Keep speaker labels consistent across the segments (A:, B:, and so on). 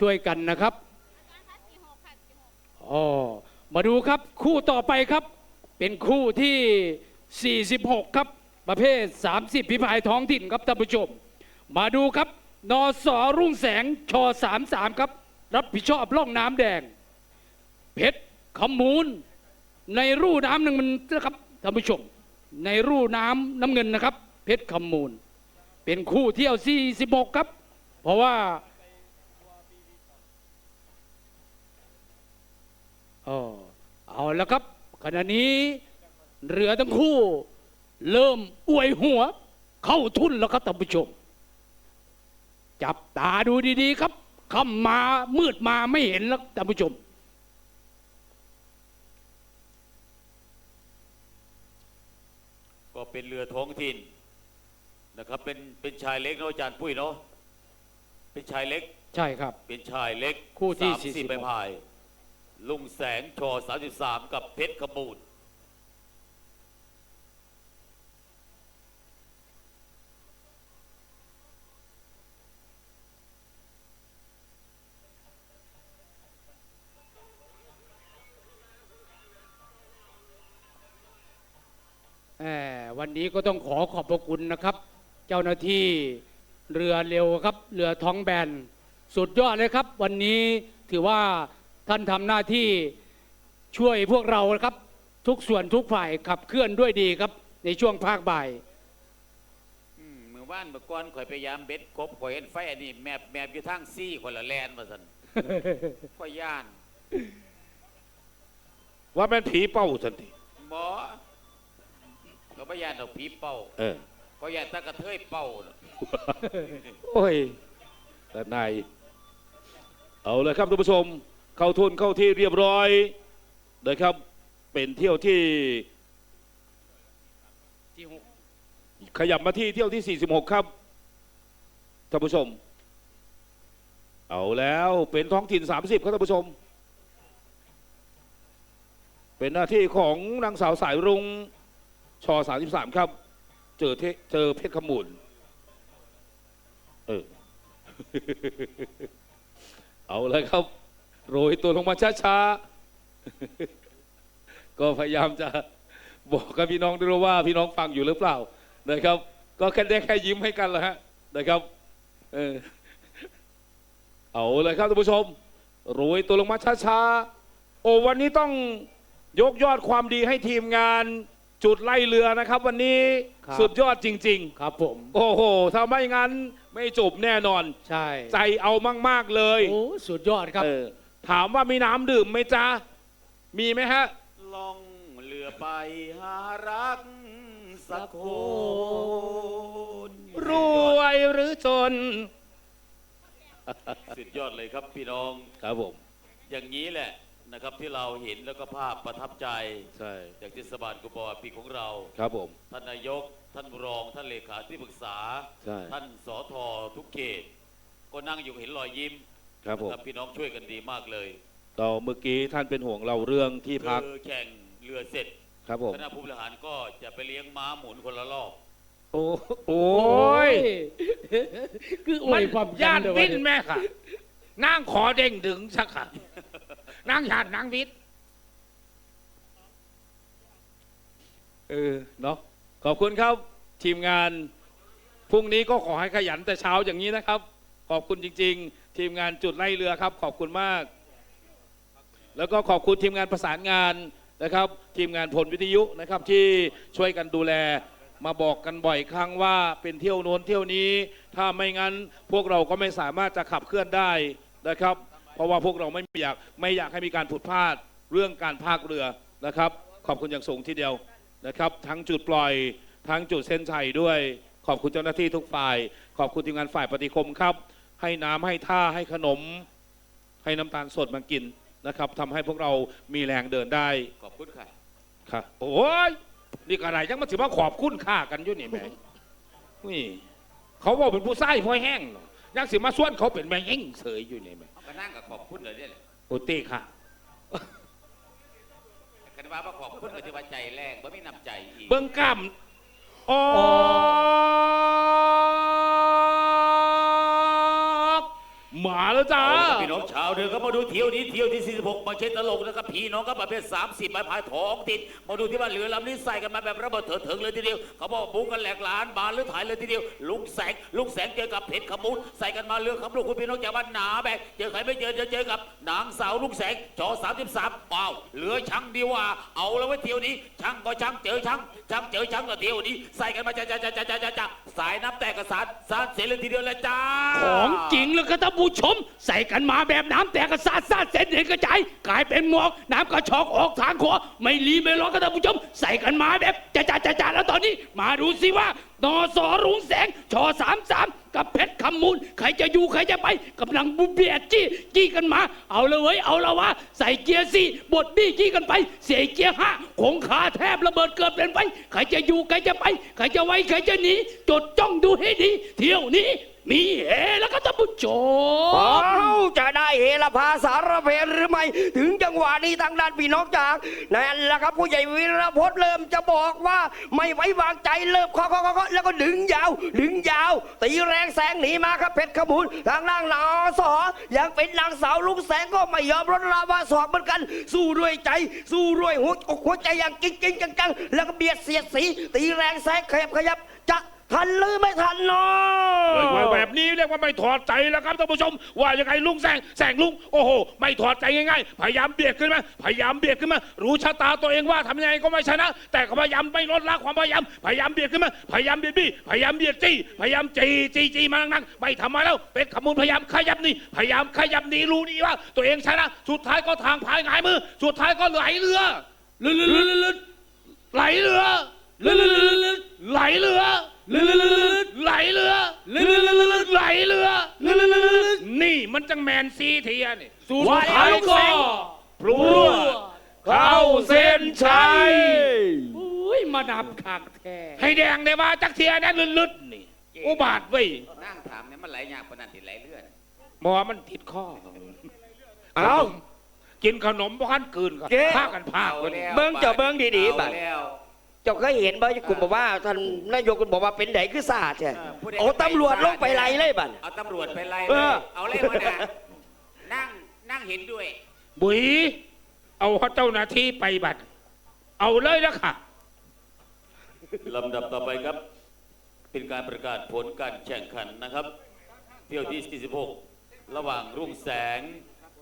A: ช่วยกันนะครับอ๋อมาดูครับคู่ต่อไปครับ เป็นคู่ที่ 46 ครับ ประเภท 30พิพายท้องถิ่นครับท่านผู้ชม มาดูครับนอสอรุ่งแสงชอ33 ครับ รับผิดชอบล่องน้ำแดง เพชรขมูล ในรูน้ำหนึ่งมันนะครับท่านผู้ชม ในรูน้ำน้ำเงินนะครับ เพชรขมูล เป็นคู่เที่ยว 46 ครับ เพราะว่า อ๋อเอาแล้วครับ ขณะนี้เรือทั้งคู่ เริ่มอวยหัว เข้าทุนแล้วครับท่านผู้ชม จับตาดูดีๆครับค่ำมามืดมาไม่เห็นแล้วท่านผู้ชม
B: ก็เป็นเรือท้องถิ่นนะครับเป็นเป็นชายเล็กเนาะอาจารย์ปุ้ยเนาะเป็นชายเล็ก
A: ใช่ครับ
B: เป็นชายเล็ก
A: คู่ที่
B: สามสิบ
A: 46
B: ใบพาย ลุงแสงชอสามสิบสามกับเพชรขมูล
A: แหมวันนี้ก็ต้องขอขอบพระคุณนะครับ เจ้าหน้าที่เรือเร็วครับ เรือท้องแบน สุดยอดเลยครับ วันนี้ถือว่า ท่านทำหน้าที่ช่วยพวกเราครับ ทุกส่วนทุกฝ่ายขับเคลื่อนด้วยดีครับ ในช่วงภาคบ่าย
B: อืมเมื่อวานเมื่อก่อนข่อยพยายามเบ็ดกบข่อยเห็นไฟอันนี้แมบแมบอยู่ทางซี่คนละแลนมาสันข่อยย่าน
C: ว่าแม่นผีเป้าสันติ
B: หมอก็พยานเอาผีเป่า
C: เออ
B: ก็ย่านตะกระเทยเป่าน่ะ
C: โอ้ยแต่นายเอาเลยครับท่านผู้ชม เข้าทุนเข้าที่เรียบร้อยนะครับเป็นเที่ยวที่ขยับมาที่เที่ยวที่ 46 ครับท่านผู้ชม เอาแล้วเป็นท้องถิ่น 30 ครับท่านผู้ชม เป็นหน้าที่ของนางสาวสายรุ้งชอ33 ครับ เจอเทเจอเพชรขมูลเออเอาเลยครับ โรยตัวลงมาช้าๆ ก็พยายามจะบอกกับพี่น้องด้วยว่าพี่น้องฟังอยู่หรือเปล่านะครับ ก็แค่ได้แค่ยิ้มให้กันแหละฮะนะครับเออเอาเลยครับท่านผู้ชมโรยตัวลงมาช้าๆ โอ้วันนี้ต้องยกยอดความดีให้ทีมงานจุดไล่เรือนะครับ วันนี้
A: ครับ
C: สุดยอดจริงๆ
A: ครับผม
C: โอ้โหถ้าไม่งั้นไม่จบแน่นอน
A: ใช่
C: ใจเอามาก ๆ เลย
A: โอ้สุดยอดครับ
C: เออ ถามว่ามีน้ำดื่มไหมจ๊ะ มีไหมฮะ
B: ล่องเรือไปหารักสักคน
C: รวยหรือจน
B: สุดยอดเลยครับพี่น้อง
C: ครับผม
B: อย่างนี้แหละนะครับที่เราเห็นแล้วก็ภาพประทับใจ
C: ใช่
B: จากเทศบาลกุบอปีของเรา
C: ครับผม
B: ท่านนายก ท่านรอง ท่านเลขาที่ปรึกษา
C: ใช่
B: ท่านสอทอทุกเขต ก็นั่งอยู่เห็นรอยยิ้ม
C: ครับผม
B: นะพี่น้องช่วยกันดีมากเลย
C: ต่อเมื่อกี้ท่านเป็นห่วงเราเรื่องที่พัก
B: คือแข่งเรือเสร็จ
C: ครับผม
B: คณะผู้บริหารก็จะไปเลี้ยงม้าหมุนคนละรอบ
C: โอ้โอ้
A: โอ้
C: ย
A: ยคืออวยความ
C: ย่าน
A: เดี๋ยว
C: วิ
A: วันนี้
C: แม่ค่ะนางขอเด้งดึงสักค่ะนางหยาดนางวิทย์เออเนาะขอบคุณครับทีมงานพรุ่งนี้ก็ขอให้ขยันแต่เช้าอย่างนี้นะครับ ขอบคุณจริง ๆ ทีมงานจุดไล่เรือครับ ขอบคุณมาก แล้วก็ขอบคุณทีมงานประสานงานนะครับ ทีมงานผลวิทยุนะครับที่ช่วยกันดูแลมาบอกกันบ่อยครั้งว่าเป็นเที่ยวโน้นเที่ยวนี้ ถ้าไม่งั้นพวกเราก็ไม่สามารถจะขับเคลื่อนได้นะครับ เพราะว่าพวกเราไม่อยากไม่อยากให้มีการผิดพลาดเรื่องการพากเรือนะครับ ขอบคุณอย่างสูงทีเดียวนะครับ ทั้งจุดปล่อยทั้งจุดเส้นชัยด้วย ขอบคุณเจ้าหน้าที่ทุกฝ่าย ขอบคุณทีมงานฝ่ายปฏิคมครับ ให้น้ำให้ท่าให้ขนม ให้น้ำตาลสดมากินนะครับทำให้พวกเรามีแรงเดินได้
B: ขอบคุณค่ะ
C: ครับโอ้ยนี่กระไรยังมาถือว่าขอบคุณค่ากันอยู่นี่แหม่นี่เขาบอกเป็นผู้ไส้พ่อแห้งเนาะยังสิมาส่วนเขาเป็นแม่งเอ็งเสยอยู่นี่แหม่
B: เอาก็นั่งกับขอบคุณเลยเนี่ยแหละ
C: โอตีค่ะ
B: คันว่าว่าขอบคุณก็ถือว่าใจแรงบ่มีน้ำใจอีก
C: เบิ้งกล้ามออ มาแล้วจ้า
B: เอาละพี่น้องชาวเรือก็มาดูเที่ยวนี้เที่ยวที่ 46มาเช็ดตลกนะครับพี่น้องก็ประเภท 30ใบพายทองติด มาดูที่ว่าเรือลำนี้ใส่กันมาแบบระเบิดเถิดเถิงเลยทีเดียวเขาบอกบุกกันแหลกหลานบานหรือถ่ายเลยทีเดียวลุงแสงลุงแสงเจอกับเพชรขมูลใส่กันมาเรือคำลูกคุณพี่น้องจากบ้านหนาแบกเจอใครไม่เจอจะเจอกับนางสาวลุงแสงจอ33เปล่าเหลือช่างดีว่า เอาแล้วไว้เที่ยวนี้ช่างก็ช่างเจอช่างช่างเจอช่างก็เที่ยวนี้ ใส่กันมาจ้าจ้าจ้าจ้าจ้าจ้าสายน้ำแตกกระสานสานเสียเลยทีเดียวเลยจ้า
A: ของจริงเลยครับท่านผู้ชม ใส่กันมาแบบน้ำแตกกระซาดซาดเส้นเห็นกระจายกลายเป็นหมอกน้ำกระชอกออกทางคอไม่รีไม่ร้อนครับท่านผู้ชม ใส่กันมาแบบจ้าจ้าจ้าจ้าแล้วตอนนี้ มาดูสิว่านอสอรุ้งแสงชอสามสามกับเพชรคำมูลใครจะอยู่ใครจะไปกำลังบุเบียดจี้จี้กันมา เอาเลยเว้ยเอาละวะใส่เกียร์สี่บดบี้จี้กันไป เสียเกียร์ห้าคงขาแทบระเบิดเกิดเป็นไปใครจะอยู่ใครจะไปใครจะไว้ใครจะหนีจดจ้องดูให้ดี เที่ยวนี้ มีเฮแล้วก็ท่านผู้ชม
D: เอาจะได้เฮลภาสารเพหรือไม่ ถึงจังหวะนี้ทางด้านพี่น้องจากนั่นแหละครับผู้ใหญ่วีรพจน์เริ่มจะบอกว่าไม่ไว้วางใจเริ่มเคาะเคาะเคาะแล้วก็ดึงยาว ดึงยาวตีแรงแสงหนีมาครับเพชรขมูลทางล่างนอสอยังเป็นนางสาวลุงแสงก็ไม่ยอมลดลาวาสอกเหมือนกัน สู้ด้วยใจ สู้ด้วยหัวอกหัวใจอย่างจริงจริงจังๆแล้วก็เบียดเสียดสี ตีแรงแสงขยับขยับจะ ทันหรือไม่ทันเนาะ
C: แบบนี้เรียกว่าไม่ถอดใจแล้วครับท่านผู้ชม ว่ายังไงลุงแสงแสงลุงโอ้โห ไม่ถอดใจง่ายๆ พยายามเบียดขึ้นมาพยายามเบียดขึ้นมา รู้ชะตาตัวเองว่าทำยังไงก็ไม่ชนะ แต่ก็พยายามไม่ลดละความพยายาม พยายามเบียดขึ้นมาพยายามเบียดบี้พยายามเบียดจี้พยายามจีจีจีมานั่งๆไม่ทำมาแล้วเป็นขมูลพยายามขยับหนี่พยายามขยับหนีรู้ดีว่า ตัวเองชนะ สุดท้ายก็ทางพายหงายมือ สุดท้ายก็ไหลเรือลื่นๆๆๆไหลเรือลื่นๆๆๆไหลเรือ ไหลเรือไหลเรือนี่มันจังแมนซีเทียนี่
A: สุดท้ายก็
C: พรวดเข้าเส้นชัย
A: อุ้ยมานับขากแท้
C: ให้แดงได้ว่าจักเทียนะลึดๆนี่อุบาทเว้ย
B: นั่งถามเนี่ยมันไหลยากปานนันติไหลเลื่อน
C: หมอมันติดข้อ
D: เอา
C: กินขนมบ้านกืนก็
D: เจ๊
C: พากันพากัน
D: เบิ่งเจ้าเบิ่งดีๆบัด
B: เอาแล้ว
D: เจ้าเคยเห็นบ่คุณบอกว่าท่านนายกคุณบอกว่าเป็นไหนคือศาสตร์ใช่
B: เออผู้ใด
D: โอ้ตำรวจลงไปไล่เลยบัด
B: เอาตำรวจไปไล่
D: เอ
B: เลย
D: อ
B: เอาเลยมานะนั่งนั่งเห็นด้วย
C: บุยเอาเจ้าหน้าที่ไปบัตรเอาเลยนะค่ะ
B: ลำดับต่อไปครับ เป็นการประกาศผลการแข่งขันนะครับ เที่ยวที่ 46 ระหว่างรุ่งแสง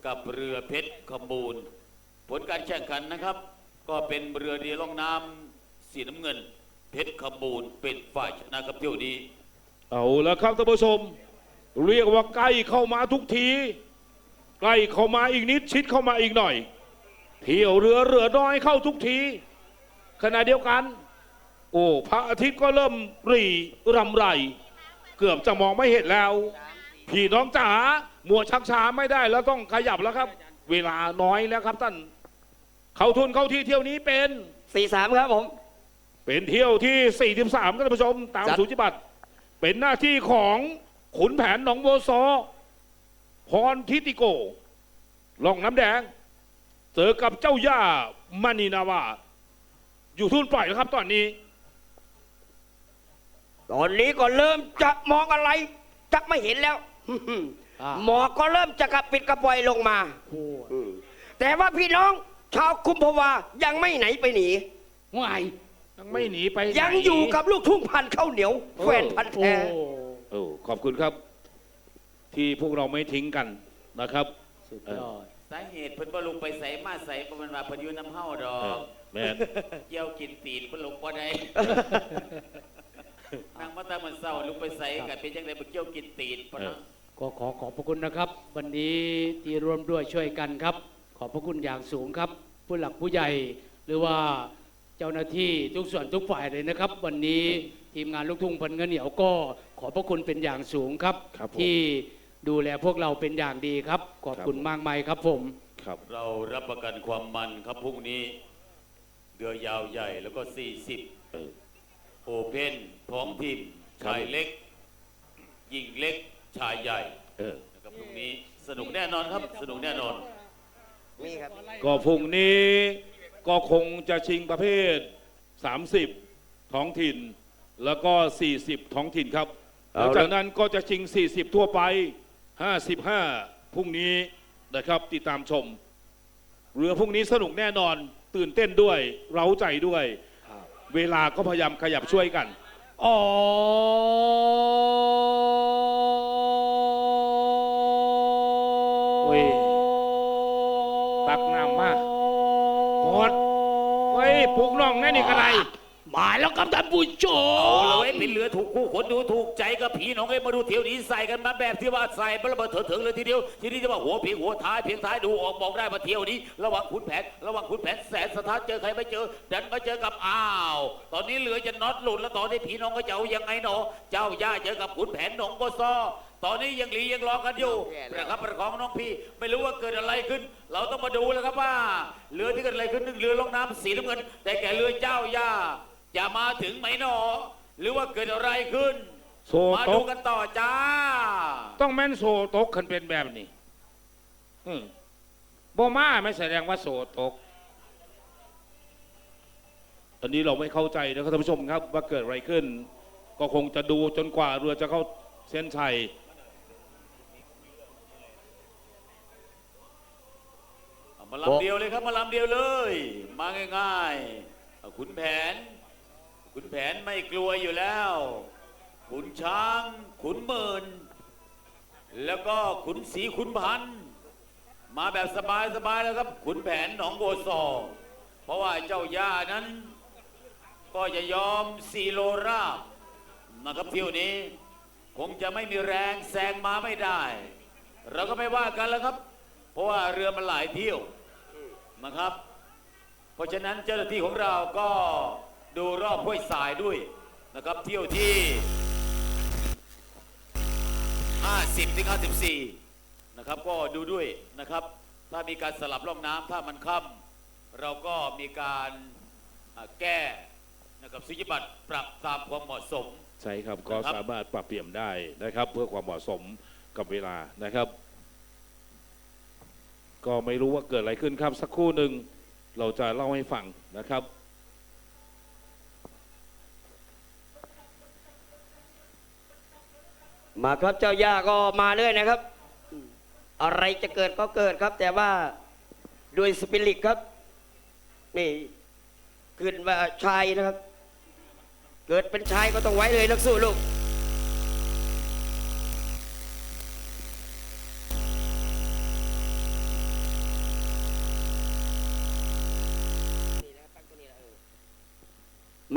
B: กับเรือเพชรขมูล ผลการแข่งขันนะครับ ก็เป็นเรือเดียวล่องน้ำ สีน้ำเงิน เพชรขมูลเป็นฝ่ายชนะครับเที่ยวนี้
C: เอาละครับท่านผู้ชม เรียกว่าใกล้เข้ามาทุกที ใกล้เข้ามาอีกนิดชิดเข้ามาอีกหน่อย เที่ยวเรือเรือน้อยเข้าทุกที ขณะเดียวกัน โอ้พระอาทิตย์ก็เริ่มหรีรำไร เกือบจะมองไม่เห็นแล้ว พี่น้องจ๋ามัวชักช้าไม่ได้แล้วต้องขยับแล้วครับ เวลาน้อยแล้วครับท่าน เขาทุนเข้าที่เที่ยวนี้เป็น
D: 43ครับผม
C: เป็นเที่ยวที่ 43ครับท่านผู้ชม ตาม
D: จัด
C: สูจิบัตรเป็นหน้าที่ของขุนแผนหนองโบวซอพรทิติโกล่องน้ำแดง เจอกับเจ้าย่ามานีนาวาอยู่ทุนปล่อยแล้วครับตอนนี้
D: ตอนนี้ก็เริ่มจะมองอะไรจะไม่เห็นแล้วหมอกก็เริ่มจะกระปิดกระปล่อยลงมา
A: โอ้ย
D: อืมแต่ว่าพี่น้องชาวคุมภาวายังไม่ไหนไปหนี
A: ห่วย
C: ยังไม่หนีไปไหน
D: ยังอยู่กับลูกทุ่งพันธุ์ข้าวเหนียวแฟนพันธุ์
A: โอ้
D: แท้
C: โอ้ขอบคุณครับ ที่พวกเราไม่ทิ้งกันนะครับ
A: สุดยอด
B: สาเหตุเพิ่นบ่ลงไปใส่มาใส่เพราะมันว่าเพิ่นอยู่น้ำเฮาดอ
C: เออกแม่น
B: เกี่ยวกินตีนเพิ่นลงบ่ได้ นางมาตามันเศร้าลุกไปใส่กันเป็นจังได๋บ่เกี่ยวกินตีนปะเนาะ
A: ก็ขอขอบพระคุณนะครับ วันนี้ที่ร่วมด้วยช่วยกันครับ ขอบพระคุณอย่างสูงครับ ผู้หลักผู้ใหญ่หรือว่า เจ้าหน้าที่ทุกส่วนทุกฝ่ายเลยนะครับ วันนี้ทีมงานลูกทุ่งพันเงินเหนียวก็ขอบพระคุณเป็นอย่างสูงครับ
C: ครับผม
A: ที่ดูแลพวกเราเป็นอย่างดีครับ ขอบคุณมากมายครับผม
C: ครับ
B: เรารับประกันความมันครับพรุ่งนี้เรือยาวใหญ่แล้วก็ 40
C: เออ
B: โอเพนท้องถิ่นชายเล็กหญิงเล็กชายใหญ่
C: เออ
B: นะครับพรุ่งนี้สนุกแน่นอนครับ สนุกแน่นอน
D: มีครับ
C: ก็พรุ่งนี้ ก็คงจะชิงประเภท 30 ท้องถิ่น แล้วก็ 40 ท้องถิ่นครับห
D: เอา
C: ลัง
D: ละ
C: จากนั้นก็จะชิง 40 ทั่วไป 55 พรุ่งนี้นะครับติดตามชม เรือพรุ่งนี้สนุกแน่นอนตื่นเต้นด้วย เร้าใจด้วย เวลาก็พยายามขยับช่วยกัน
A: อ๋อ
C: โอ้ เฮ้ยปลุกน้องแน่นี่กระไร
A: มาแล้วครับท่านผู้ช
B: เอา
A: ม
B: เลยเป็นเรือถูกคู่คนดูถูกใจกับผีน้องเอ้ยมาดูเที่ยวนี้ใส่กันมาแบบที่ว่าใส่มาระเบิดเถิดเถิงเลยทีเดียวทีนี้จะว่าหัวเพียงหัวท้ายเพียงท้ายดูออกบอกได้มาเที่ยวนี้ ระหว่างขุนแผนระหว่างขุนแผนแสนสถานเจอใครไม่เจอดันมาเจอกับอ้าว ตอนนี้เรือจะน็อตหลุดแล้วตอนนี้ผีน้องก็จะเอายังไงเนาะเจ้าย่าเจอกับขุนแผนหนองโกซอ ตอนนี้ยังหลียังรอกันอยู่นะครับประคองน้องพี่ไม่รู้ว่าเกิดอะไรขึ้น เราต้องมาดูแล้วครับว่าเรือที่เกิดอะไรขึ้นนึงเรือล่องน้ำสีน้ำเงิน แต่แก่เรือเจ้าย่าจะมาถึงไหมหนอ หรือว่าเกิดอะไรขึ้น
C: โซ
B: มา
C: ต
B: ดู
C: ก
B: กันต่อจ้า
C: ต้องแม่นโซตกคันเป็นแบบนี้อืมบ่มาไม่แสดงว่าโซตก ตอนนี้เราไม่เข้าใจนะครับท่านผู้ชมครับว่าเกิดอะไรขึ้น ก็คงจะดูจนกว่าเรือจะเข้าเส้นชัย
B: เอา มาลำเดียวเลยครับมาลำเดียวเลย มาง่ายๆขุนแผน ขุนแผนไม่กลัวอยู่แล้ว ขุนช้าง ขุนหมื่นแล้วก็ขุนศรีขุนพัน มาแบบสบายๆแล้วครับขุนแผนหนองโบซอเพราะว่าเจ้าย่านั้น ก็จะยอมซีโลราบนะครับเที่ยวนี้ คงจะไม่มีแรงแซงมาไม่ได้ เราก็ไม่ว่ากันแล้วครับ เพราะว่าเรือมันหลายเที่ยว นะครับ เพราะฉะนั้นเจ้าหน้าที่ของเราก็ดูรอบห้วยสายด้วยนะครับ เที่ยวที่ 50ถึง54 นะครับก็ดูด้วยนะครับ ถ้ามีการสลับร่องน้ำถ้ามันค่ำเราก็มีการอ่าแก้นะครับสิทธิบัตรปรับตามความเหมาะสม
C: ใช่ครับก็
B: นะครับ
C: สามารถปรับเปลี่ยนได้นะครับ เพื่อความเหมาะสมกับเวลานะครับ ก็ไม่รู้ว่าเกิดอะไรขึ้นครับ สักครู่หนึ่งเราจะเล่าให้ฟังนะครับ
D: มาครับเจ้าย่าก็มาเลยนะครับ อะไรจะเกิดก็เกิดครับ แต่ว่าด้วยสปิริตครับนี่ขึ้นว่าชายนะครับ เกิดเป็นชายก็ต้องไว้เลยนักสู้ลูก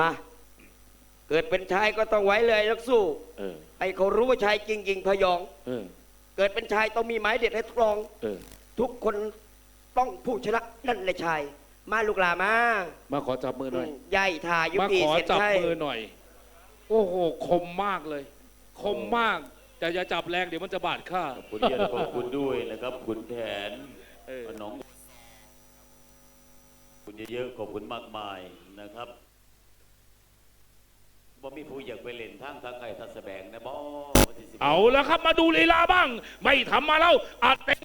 D: มา เกิดเป็นชายก็ต้องไว้เลยนักสู้
C: เออ
D: ให้เขารู้ว่าชายจริงๆพยอง
C: เออ
D: เกิดเป็นชายต้องมีหมายเด็ดให้ทดลอง
C: เออ
D: ทุกคนต้องผู้ชนะนั่นแหละชาย มาลูกหลามา
C: มาขอจับมือหน่อย
D: ใหญ่ถ่ายุ
C: มา
D: ปี
C: ขอ
D: เสร็จ
C: จับ
D: ใช่
C: มือหน่อย โอ้โห คมมากเลย คมมาก แต่อย่าจับแรงเดี๋ยวมันจะบาดข้า
B: ขอบคุณเยอะขอบคุณด้วยนะครับขุนแผน
C: เออ
B: หนองขอบคุณเยอะๆขอบคุณมากมายนะครับ บ่มีผู้อยากไปเล่นทางทางไกลทัศแสบงนะบ่
C: เอาแล้วครับมาดูลีลาบ้าง ไม่ทำมาแล้วอัดเต็ง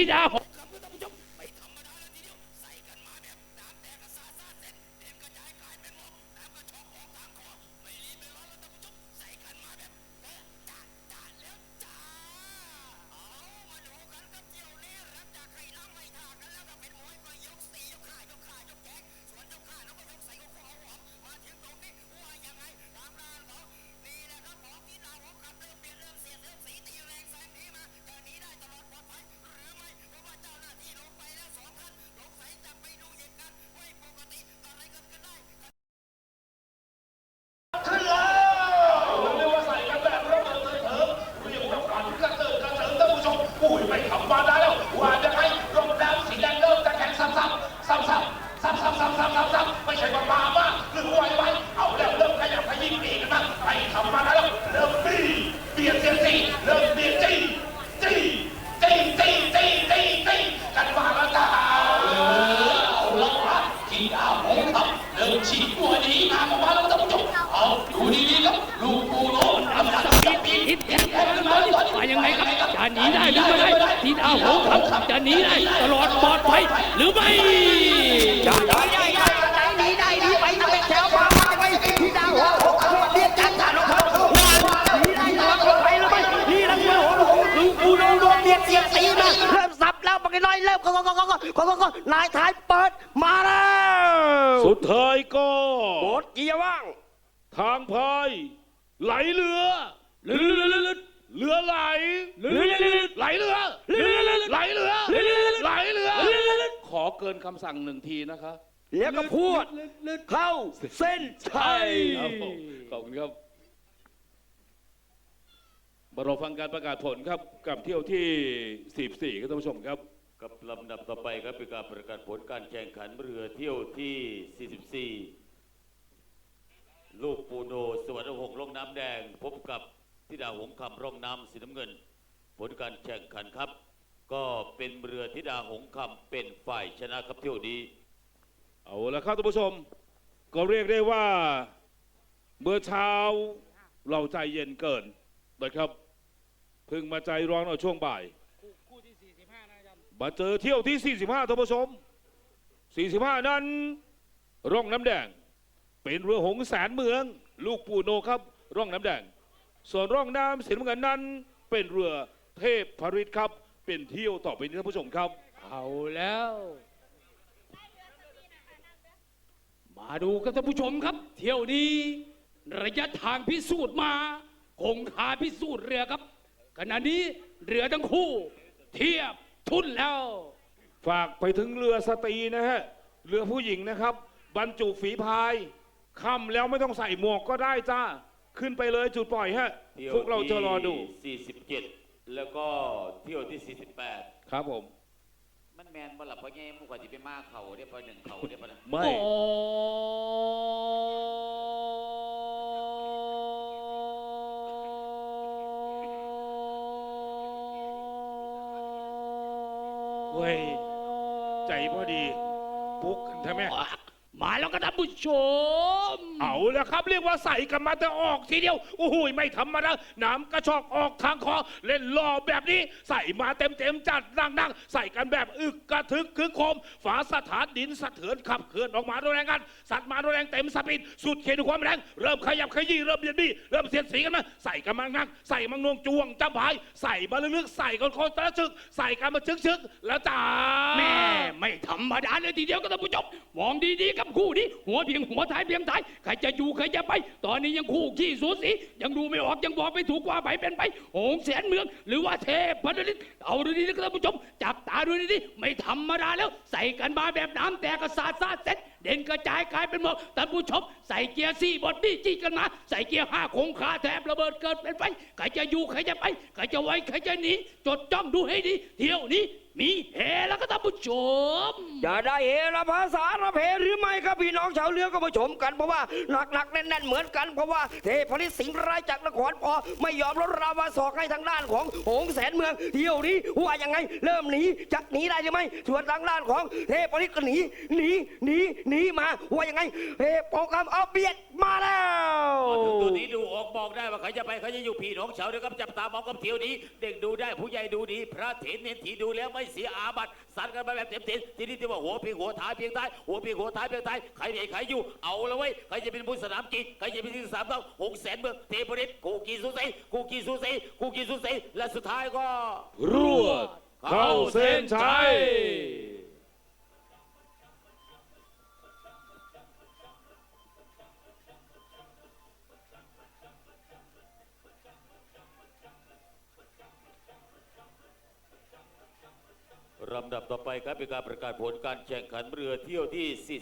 A: ธิด 不会被惩罚的。 หงหรือไม่ได้ทีดาวหงส์ครับจะหนีได้ตลอดปลอดภัยหรือไม่
D: ได้ได้ได้ได้หนีได้หนีไปทำเป็นแถวมามาไปที่ดาวหัวหกขบวนเรียกจันทร์นกเขาหนีได้ตลอดปลอดภัยหรือไม่นี่ลังเมืองหัวหงคือกูโดนโดนเบียดเสียดสีมาเริ่มสับแล้วปากน้อยเริ่มก็ก็ก็ก็ก็ก็ก็นายท้ายเปิดมาแล้ว
C: สุดท้ายก็
D: โบดเกียร์ว่าง
C: ทางพายไหลเรือเรือ เรือเรือเรือไหลเรือไหลเรือไหลเรือไหลเรือ ขอเกินคำสั่งหนึ่งทีนะคะ
D: แล้วก็พูดเข้าเส้นชัย
C: ครับผมขอบคุณครับมารอฟังการประกาศผลครับกับเที่ยวที่44ครับท่านผู้ชมครับ
B: กับลำดับต่อไปครับเป็นการประกาศผลการแข่งขันเรือเที่ยวที่ 44 ลูกปูโนสวรรค์หกล่องน้ำแดงพบกับ ทิดาหงคำร่องน้ำสีน้ำเงิน ผลการแข่งขันครับ ก็เป็นเรือทิดาหงคำเป็นฝ่ายชนะครับเที่ยวนี้
C: เอาละครับท่านผู้ชม ก็เรียกได้ว่าเมื่อเช้าเราใจเย็นเกินนะครับเพิ่งมาใจร้อนเอาช่วงบ่ายมาเจอเที่ยวที่ 45ท่านผู้ชม 45 นั้น ร่องน้ำแดง เป็นเรือหงส์แสนเมือง ลูกปูโนครับ ร่องน้ำแดง ส่วนร่องน้ำสีน้ำเงินนั้น เป็นเรือเทพพริตครับ เป็นเที่ยวต่อไปนี้ท่านผู้ชมครับ
A: เอาแล้ว มาดูกันท่านผู้ชมครับ เที่ยวนี้ ระยะทางพิสูจน์มาคงคาพิสูจน์เรือครับขณะนี้เรือทั้งคู่ เทียบทุนแล้ว
C: ฝากไปถึงเรือสตรีนะฮะเรือผู้หญิงนะครับ บรรจุฝีพายค่ำแล้วไม่ต้องใส่หมวกก็ได้จ้า ขึ้นไปเลยจุดปล่อยฮะ
B: เที่ยว
C: พวกเราจะรอดู
B: ที่47 แล้วก็เที่ยวที่ 48
C: ครับผม
B: มันแมนบ่หลับเพราะไงมุกว่าจะไปมากเขาเรียกว่าหนึ่งเขาเรียกว่านะ
C: ไม่
A: โอ้
C: เว้ย ใจพอดี ปุ๊กกันใช่ไหม
A: มาแล้วก็ท่านผู้ชม
C: เอาละครับ เรียกว่าใส่กันมาแต่ออกทีเดียวโอ้โหไม่ธรรมดาน้ำกระชอกออกทางคอ เล่นล่อแบบนี้ ใส่มาเต็มเต็มๆจัดดังๆใส่กันแบบอึกกระทึกคือโคม ฝาสถานดินสะเทือนขับเคลื่อนออกมาด้วยแรงกัน สัตว์มาด้วยแรงเต็มสปีดสุดเขตของความแรง เริ่มขยับขยี้เริ่มเบียดบี้เริ่มเสียดสีกันมาใส่กันมานักใส่มังนวงจวงจำพาย ใส่มาลึกๆใส่กันโคตรชึก ใส่กันมาชึกๆแล้วจ้า
A: แม่ไม่ธรรมดาเลยทีเดียวก็ท่านผู้ชมมองดีๆกับคู่นี้หัวเพียงหัวท้ายเพียงท้ายรจะอยู่ใครจะไป ตอนนี้ยังคู่ขี้สูสียังดูไม่ออกยังบอกไม่ถูกว่าไปเป็นไปโหงแสนเมือง หรือว่าเทพพันลิตเอาดูดีๆก็ท่านผู้ชม จับตาดูดีๆไม่ธรรมดาแล้ว ใส่กันมาแบบน้ำแตกกระสาดซาดเซ็ตเด่นกระจายกลายเป็นหมอกท่านผู้ชมใส่เกียร์สี่บอดดี้จี้กันมา ใส่เกียร์ห้าคงคาแทบระเบิดเกิดเป็นไปใครจะอยู่ใครจะไปใครจะไว้ใครจะหนีจดจ้องดูให้ดี เที่ยวนี้ มีเฮแล้วก็ท่านผู้ชม
D: จะได้เฮระภาษาระเพหรือไม่ครับพี่น้องชาวเรือก็มาชมกันเพราะว่าหนักๆแน่นๆเหมือนกันเพราะว่าเทพฤทธิ์สิงห์ร้ายจากนครพอไม่ยอมลดราวาสอกให้ทางด้านของหงแสนเมืองเที่ยวนี้ว่ายังไงเริ่มหนีจะหนีได้หรือไม่ส่วนทางด้านของเทพฤทธิ์ก็หนีหนีหนีหนีมาว่ายังไงเทพปองคำเอาเบียด มาแล้ว
B: มาถึงตัวนี้ดูออกบอกได้ว่าใครจะไปใครจะอยู่พี่น้องชาวเดียวกับจับตามองกับเที่ยวนี้ เด็กดูได้ผู้ใหญ่ดูดี พระเถรเนนทีดูแล้วไม่เสียอาบัติสัตว์กันไปแบบเต็มเต็มทีนี้ที่ว่าหัวเพียงหัวท้ายเพียงท้ายหัวเพียงหัวท้ายเพียงท้ายใครไหนใครอยู่เอาละเว้ยใครจะเป็นผู้สนามกีใครจะเป็นที่สามเท่าหกแสนเมืองเทพฤทธิ์กูกีสุสีกูกีสุสีกูกีสุสีและสุดท้ายก็
C: รวดเข้าเส้นชัย
B: ลำดับต่อไปครับเป็นการประกาศผลการแข่งขันเรือเที่ยวที่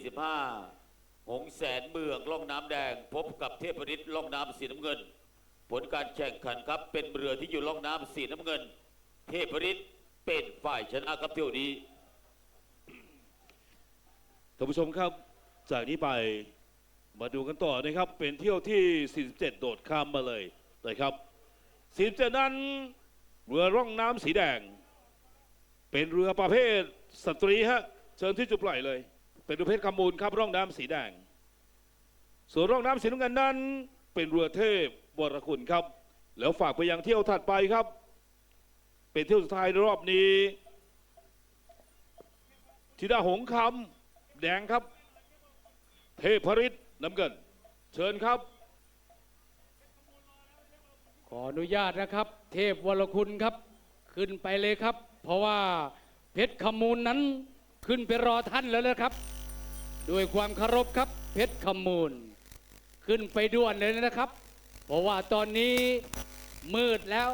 B: 45 หงแสนเมืองล่องน้ำแดง พบกับเทพฤทธิ์ล่องน้ำสีน้ำเงิน ผลการแข่งขันครับเป็นเรือที่อยู่ล่องน้ำสีน้ำเงิน เทพฤทธิ์เป็นฝ่ายชนะครับเที่ยวนี้
C: ท่านผู้ชมครับ จากนี้ไปมาดูกันต่อนะครับ เป็นเที่ยวที่ 47 โดดข้ามมาเลยนะครับ47นั้นเรือร่องน้ำสีแดง เป็นเรือประเภทสตรีฮะเชิญที่จุดปล่อยเลย เป็นประเภทขมูลครับร่องน้ำสีแดง ส่วนร่องน้ำสีน้ำเงินนั้น เป็นเรือเทพวรคุณครับ แล้วฝากไปยังเที่ยวถัดไปครับ เป็นเที่ยวสุดท้ายในรอบนี้ธิดาหงคำแดงครับ เทพฤทธิ์น้ำเงิน เชิญครับ
A: ขออนุญาตนะครับ เทพวรคุณครับ ขึ้นไปเลยครับ ราะว่าเพชรขมูลนั้นขึ้นไปรอท่านแล้วนะครับ ด้วยความเคารพครับ เพชรขมูล ขึ้นไปด่วนเลยนะครับ เพราะว่าตอนนี้มืดแล้ว